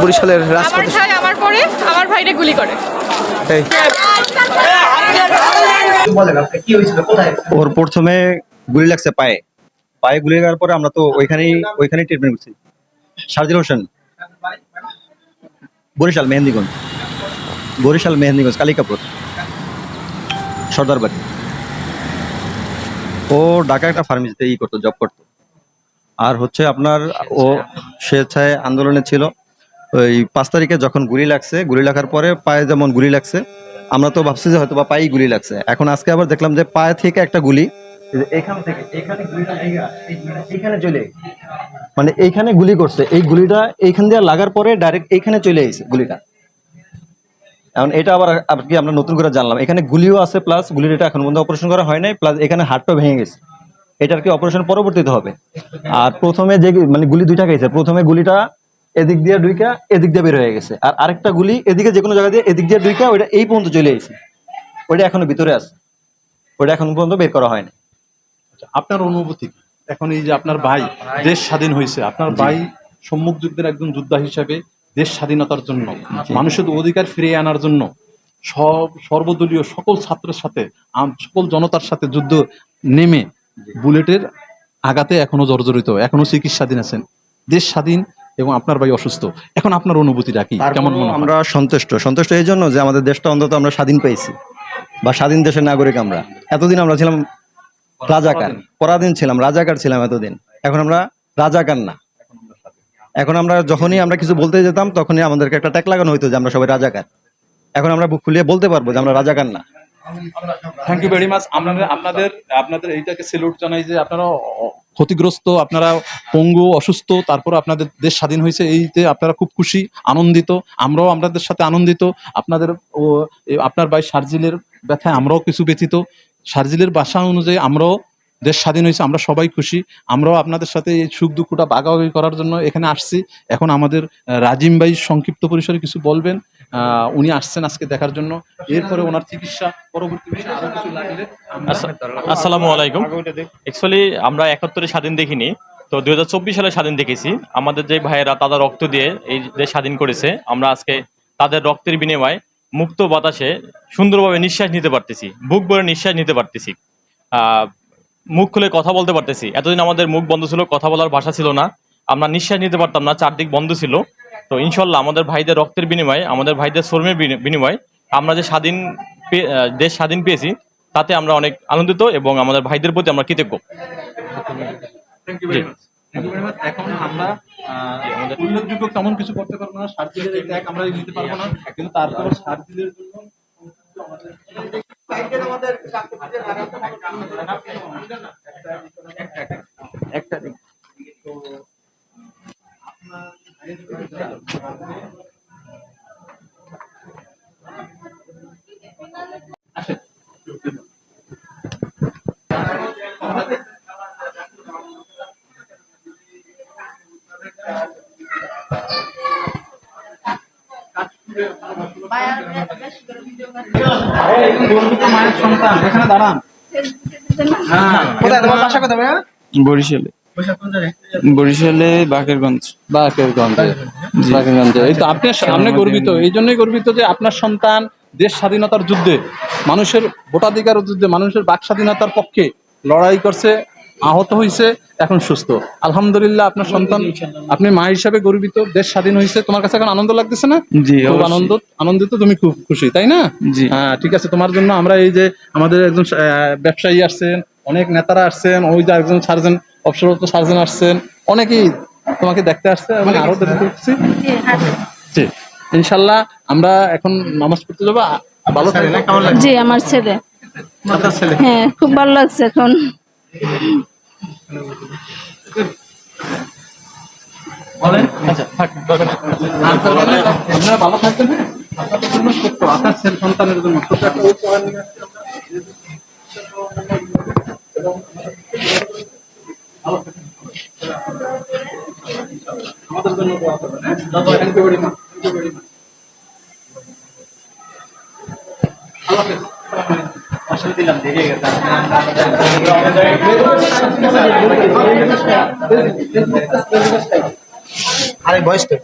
বরিশালের আমার রাজপথে। ভাই আমার পরে আমার ভাইরে গুলি করে। এই, ওর প্রথমে গুলি লাগছে পায়ে। পায়ে গুলি লাগার পরে আমরা তো ওইখানেই ওইখানেই ট্রিটমেন্ট করছি। সার্জিল হোসেন। বরিশাল মেহেন্দিগঞ্জ। বরিশাল মেহেন্দিগঞ্জ কালিকাপুর। সর্দারবাড়ি। ও ঢাকা একটা ফার্মেসিতে ই করতো জব করতো। আর হচ্ছে আপনার ও স্বেচ্ছায় আন্দোলনে ছিল। ওই পাঁচ তারিখে যখন গুলি লাগছে, গুলি লাগার পরে পায়ে যেমন গুলি লাগছে, আমরা তো ভাবছি যে হয়তো বা পায়েই গুলি লাগছে। এখন আজকে আবার দেখলাম যে পায়ে থেকে একটা গুলি এখান থেকে, এখানে এইখানে চলে মানে এইখানে গুলি করছে, এই গুলিটা এইখান দিয়ে লাগার পরে ডাইরেক্ট এইখানে চলে এসেছে গুলিটা। এখন এটা আবার আর কি আমরা নতুন করে জানলাম। এখানে গুলিও আছে প্লাস গুলির এটা এখন পর্যন্ত অপারেশন করা হয় নাই প্লাস এখানে হাড়টাও ভেঙে গেছে। এটার কি অপারেশন পরবর্তীতে হবে? আর প্রথমে যে মানে গুলি দুইটা গেছে, প্রথমে গুলিটা এদিক দিয়ে দুইকা এদিক দিয়ে বের হয়ে গেছে। আর আরেকটা গুলি এদিকে যে কোনো জায়গা দিয়ে এদিক দিয়ে দুইকা ওইটা এই পর্যন্ত চলে এসেছে। ওইটা এখনও ভিতরে আছে। ওইটা এখন পর্যন্ত বের করা হয়নি। আপনার অনুভূতি এখন এই যে আপনার ভাই দেশ স্বাধীন হয়েছে আপনার ভাই সম্মুখ যুদ্ধের একজন যোদ্ধা হিসাবে দেশ স্বাধীনতার জন্য মানুষের অধিকার ফিরিয়ে আনার জন্য সব সর্বদলীয় সকল ছাত্রের সাথে সকল জনতার সাথে যুদ্ধ নেমে বুলেটের আঘাতে এখনও জর্জরিত এখনও চিকিৎসাধীন আছেন। দেশ স্বাধীন এবং আপনার ভাই অসুস্থ। এখন আপনার অনুভূতিটা কি? কেমন মনে আমরা সন্তুষ্ট। সন্তুষ্ট এই জন্য যে আমাদের দেশটা অন্তত আমরা স্বাধীন পেয়েছি বা স্বাধীন দেশের নাগরিক আমরা। এতদিন আমরা ছিলাম রাজাকার পরাধীন ছিলাম রাজাকার ছিলাম এতদিন। এখন আমরা রাজাকার না। এখন আমরা যখনই আমরা কিছু বলতে যেতাম তখনই আমাদেরকে একটা ট্যাগ লাগানো হইতো যে আমরা সবাই রাজাকার। এখন আমরা বুক খুলিয়ে বলতে পারব যে আমরা রাজাকার না। থ্যাংক ইউ ভেরি মাচ আপনাদের আপনাদের আপনাদের এইটাকে সেলুট জানাই যে আপনারা ক্ষতিগ্রস্ত, আপনারা পঙ্গু, অসুস্থ, তারপর আপনাদের দেশ স্বাধীন হয়েছে, এইতে আপনারা খুব খুশি, আনন্দিত, আমরাও আপনাদের সাথে আনন্দিত, আপনাদের ও আপনার ভাই শারজিলের ব্যথায় আমরাও কিছু ব্যথিত শারজিলের বাসা অনুযায়ী আমরাও দেশ স্বাধীন হয়েছে আমরা সবাই খুশি। আমরাও আপনাদের সাথে এই সুখ দুঃখটা ভাগাভাগি করার জন্য এখানে আসছি। এখন আমাদের রাজিম ভাই সংক্ষিপ্ত পরিসরে কিছু বলবেন। আহ, উনি আসছেন আজকে দেখার জন্য। এরপরে ওনার চিকিৎসা পরবর্তী বিষয়ে আরও কিছু লাগলে আমরা আসসালামু আলাইকুম। অ্যাকচুয়ালি আমরা একাত্তরে স্বাধীন দেখিনি। তো দুই হাজার চব্বিশ সালে স্বাধীন দেখেছি। আমাদের যে ভাইয়েরা তাদের রক্ত দিয়ে এই দেশ স্বাধীন করেছে আমরা আজকে তাদের রক্তের বিনিময়ে মুক্ত বাতাসে সুন্দরভাবে নিঃশ্বাস নিতে পারতেছি বুক ভরে নিঃশ্বাস নিতে পারতেছি। আহ, মুখ খুলে কথা বলতে পারতেছি। এতদিন আমাদের মুখ বন্ধ ছিল কথা বলার ভাষা ছিল না। আমরা নিঃশ্বাস নিতে পারতাম না চারদিক বন্ধ ছিল। তো ইনশাল্লাহ আমাদের ভাইদের রক্তের বিনিময়ে আমাদের ভাইদের শ্রমের বিনি- বিনিময়ে আমরা যে স্বাধীন দেশ স্বাধীন পেয়েছি তাতে আমরা অনেক আনন্দিত এবং আমাদের ভাইদের প্রতি আমরা কৃতজ্ঞ। Thank you very much thank you very much এখন আমরা উল্লেখযোগ্য তেমন কিছু করতে পারব না। সার্জিলের এই আমরা নিতে পারব না। কিন্তু তারপর সার্জিলের জন্য একটা দিক। মায়ের সন্তান এখানে দাঁড়ান। হ্যাঁ। কোথায়? তোমার বাসা কোথায় ভাইয়া? বরিশালে। বরিশালে বাকেরগঞ্জ। বাকেরগঞ্জে। বাকেরগঞ্জে। এই তো আপনি সামনে গর্বিত। এই জন্যই গর্বিত যে আপনার সন্তান দেশ স্বাধীনতার যুদ্ধে মানুষের ভোটাধিকার যুদ্ধে মানুষের বাক স্বাধীনতার পক্ষে লড়াই করছে আহত হয়েছে এখন সুস্থ। আলহামদুলিল্লাহ আপনার সন্তান আপনি মা হিসাবে গর্বিত দেশ স্বাধীন হয়েছে। তোমার কাছে এখন আনন্দ লাগতেছে না? জি খুব আনন্দ আনন্দিত তুমি খুব খুশি তাই না? জি। হ্যাঁ ঠিক আছে তোমার জন্য আমরা এই যে আমাদের একজন আহ, ব্যবসায়ী আসছেন অনেক নেতারা আসছেন ওই যে একজন সার্জন অবসরপ্রাপ্ত সার্জন আসছেন অনেকেই তোমাকে দেখতে আসছে এবং আরও দেখতে পাচ্ছি জি ইনশাল্লাহ আমরা এখন নামাজ পড়তে যাব ভালো থাকবে জি আমার ছেলে। ছেলে? হ্যাঁ খুব ভালো লাগছে এখন। বলেন। আচ্ছা থাক আপনারা ভালো থাকবেন হ্যাঁ? আপনাদের জন্য ছোট্ট আপনার ছেলে সন্তানের জন্য ছোট্ট একটা উপহার নিয়ে। আমাদের জন্য thank you very much thank you very much দিলাম দেরি হয়ে গেছে আরে বয়সটা